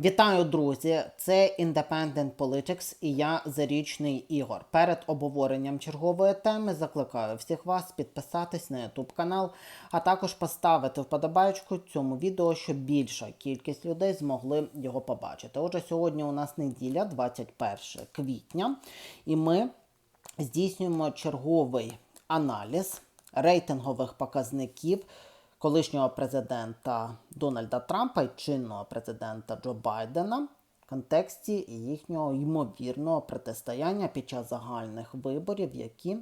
Вітаю, друзі! Це Independent Politics і я Зарічний Ігор. Перед обговоренням чергової теми закликаю всіх вас підписатись на YouTube канал, а також поставити вподобайку цьому відео, щоб більша кількість людей змогли його побачити. Отже, сьогодні у нас неділя, 21 квітня, і ми здійснюємо черговий аналіз рейтингових показників колишнього президента Дональда Трампа і чинного президента Джо Байдена в контексті їхнього ймовірного протистояння під час загальних виборів, які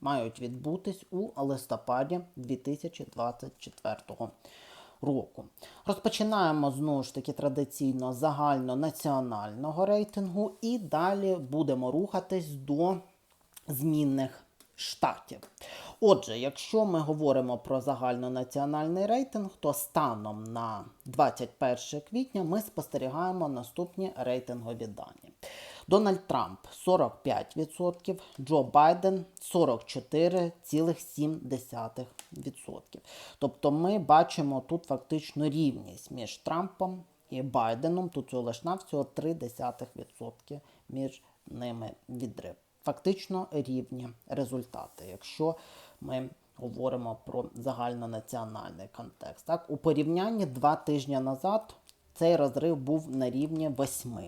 мають відбутись у листопаді 2024 року. Розпочинаємо знову ж таки традиційно загальнонаціонального рейтингу і далі будемо рухатись до змінних штатів. Отже, якщо ми говоримо про загальнонаціональний рейтинг, то станом на 21 квітня ми спостерігаємо наступні рейтингові дані. Дональд Трамп 45%, Джо Байден 44,7%. Тобто ми бачимо тут фактично рівність між Трампом і Байденом. Тут всього лиш навсього 0,3% між ними відрив. Фактично рівні результати, якщо ми говоримо про загальнонаціональний контекст. Так, У порівнянні два тижні назад цей розрив був на рівні 8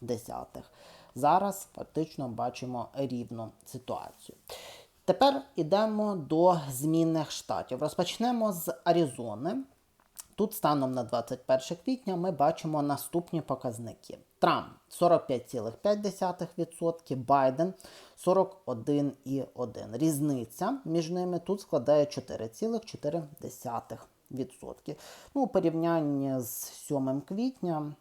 десятих. Зараз фактично бачимо рівну ситуацію. Тепер йдемо до змінних штатів. Розпочнемо з Аризони. Тут станом на 21 квітня ми бачимо наступні показники. Трамп 45,5%, Байден 41,1%. Різниця між ними тут складає 4,4%. Ну, У порівнянні з 7 квітня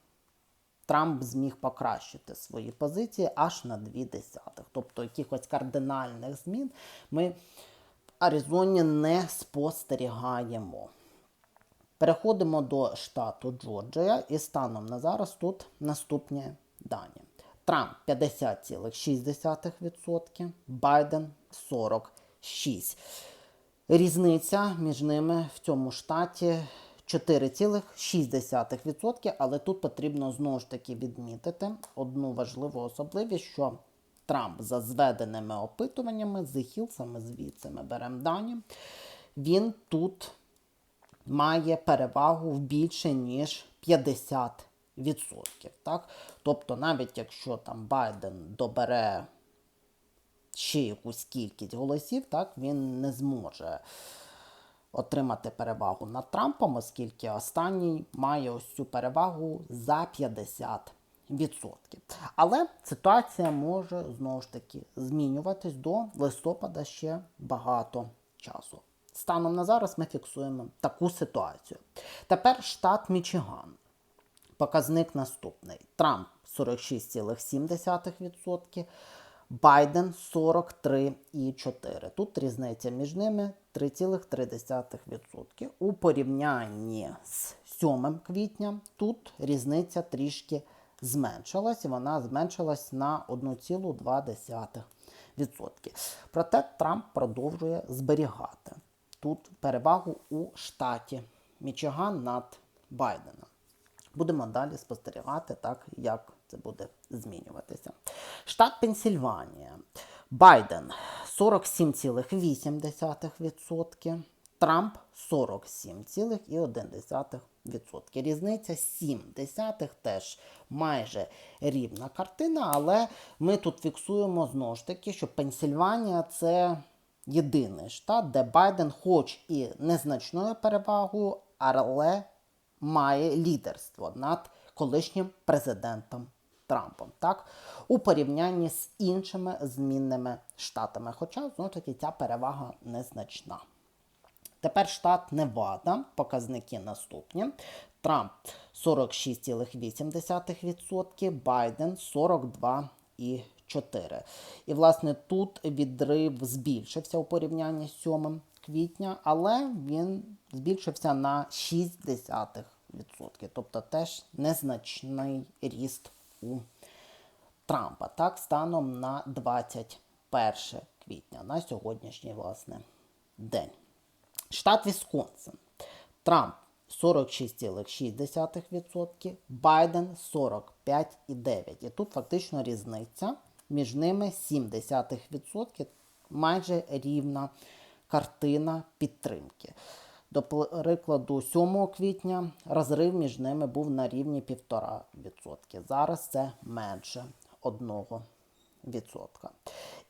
Трамп зміг покращити свої позиції аж на 0,2. Тобто якихось кардинальних змін ми в Аризоні не спостерігаємо. Переходимо до штату Джорджія і станом на зараз тут наступні дані. Трамп 50,6%, Байден 46%. Різниця між ними в цьому штаті 4,6%, але тут потрібно знову ж таки відмітити одну важливу особливість, що Трамп за зведеними опитуваннями з Хілсами, звідси ми беремо дані, він тут має перевагу в більше, ніж 50%. Так? Тобто, навіть якщо там Байден добере ще якусь кількість голосів, так, він не зможе отримати перевагу над Трампом, оскільки останній має ось цю перевагу за 50%. Але ситуація може знову ж таки змінюватись до листопада ще багато часу. Станом на зараз ми фіксуємо таку ситуацію. Тепер штат Мічиган. Показник наступний: Трамп 46,7%, Байден 43,4%. Тут різниця між ними 3,3%. У порівнянні з 7 квітня тут різниця трішки зменшилась, і вона зменшилась на 1,2%. Проте Трамп продовжує зберігати тут перевагу у штаті Мічиган над Байденом. Будемо далі спостерігати, так, як це буде змінюватися. Штат Пенсільванія. Байден 47,8%, Трамп 47,1%. Різниця 7 десятих теж майже рівна картина, але ми тут фіксуємо знову ж таки, що Пенсільванія це єдиний штат, де Байден, хоч і незначною перевагою, але має лідерство над колишнім президентом Трампом, так? У порівнянні з іншими змінними штатами. Хоча, знову таки, ця перевага незначна. Тепер штат Невада, показники наступні. Трамп 46,8%, Байден 42,4%. 4. І, власне, тут відрив збільшився у порівнянні з 7 квітня, але він збільшився на 0,6%. Тобто теж незначний ріст у Трампа. Так, станом на 21 квітня, на сьогоднішній власне день. Штат Вісконсин. Трамп 46,6%, Байден 45,9%. І тут фактично різниця між ними 0,7%, майже рівна картина підтримки. До прикладу, 7 квітня розрив між ними був на рівні 1,5%. Зараз це менше 1%.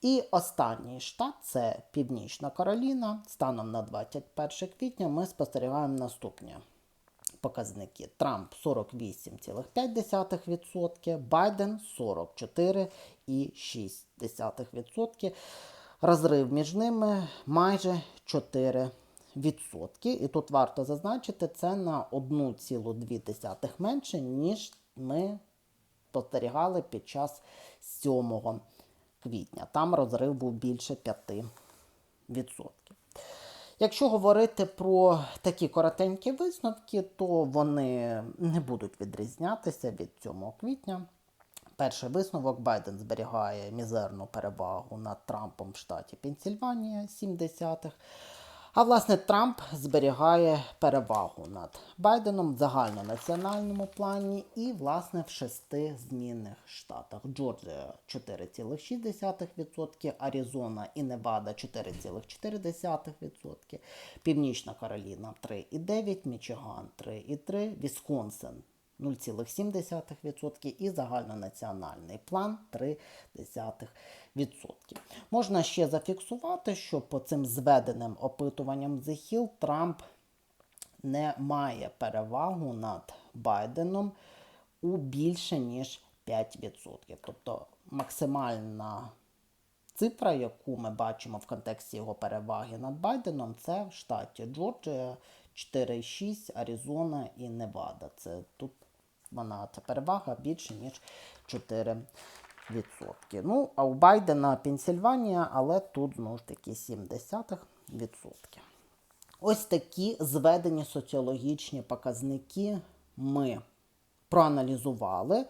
І останній штат це Північна Кароліна. Станом на 21 квітня ми спостерігаємо наступні показники. Трамп 48,5%, Байден 44,6%. Розрив між ними майже 4%. І тут варто зазначити, це на 1,2 менше, ніж ми спостерігали під час 7 квітня. Там розрив був більше 5%. Якщо говорити про такі коротенькі висновки, то вони не будуть відрізнятися від 7 квітня. Перший висновок Байден зберігає мізерну перевагу над Трампом в штаті Пенсільванія 70-х. А власне Трамп зберігає перевагу над Байденом в загальнонаціональному плані і, власне, в шести змінних штатах. Джорджія 4,6%, Аризона і Невада 4,4%, Північна Кароліна 3,9%, Мічиган 3,3%, Вісконсин 0,7% і загальнонаціональний план 0,3%. Можна ще зафіксувати, що по цим зведеним опитуванням The Hill Трамп не має перевагу над Байденом у більше ніж 5%. Тобто максимальна цифра, яку ми бачимо в контексті його переваги над Байденом, це в штаті Джорджія 4,6, Аризона і Невада. Це тут вона ця перевага більше ніж 4%. Ну, а у Байдена Пенсільванія, але тут знову ж таки 0,7%. Ось такі зведені соціологічні показники ми проаналізували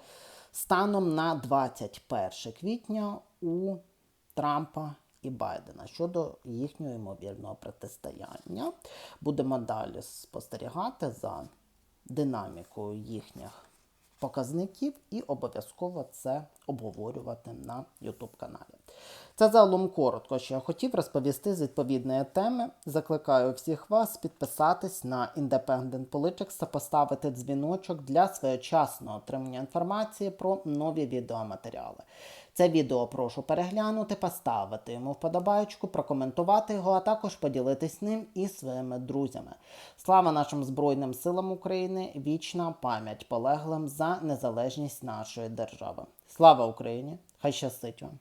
станом на 21 квітня у Трампа і Байдена щодо їхнього ймовірного протистояння. Будемо далі спостерігати за динамікою їхніх показників і обов'язково це обговорювати на YouTube каналі. Це загалом коротко, що я хотів розповісти з відповідної теми. Закликаю всіх вас підписатись на Independent Politics та поставити дзвіночок для своєчасного отримання інформації про нові відеоматеріали. Це відео прошу переглянути, поставити йому вподобайку, прокоментувати його, а також поділитись ним і своїми друзями. Слава нашим Збройним силам України! Вічна пам'ять полеглим за незалежність нашої держави. Слава Україні! Хай щастить вам!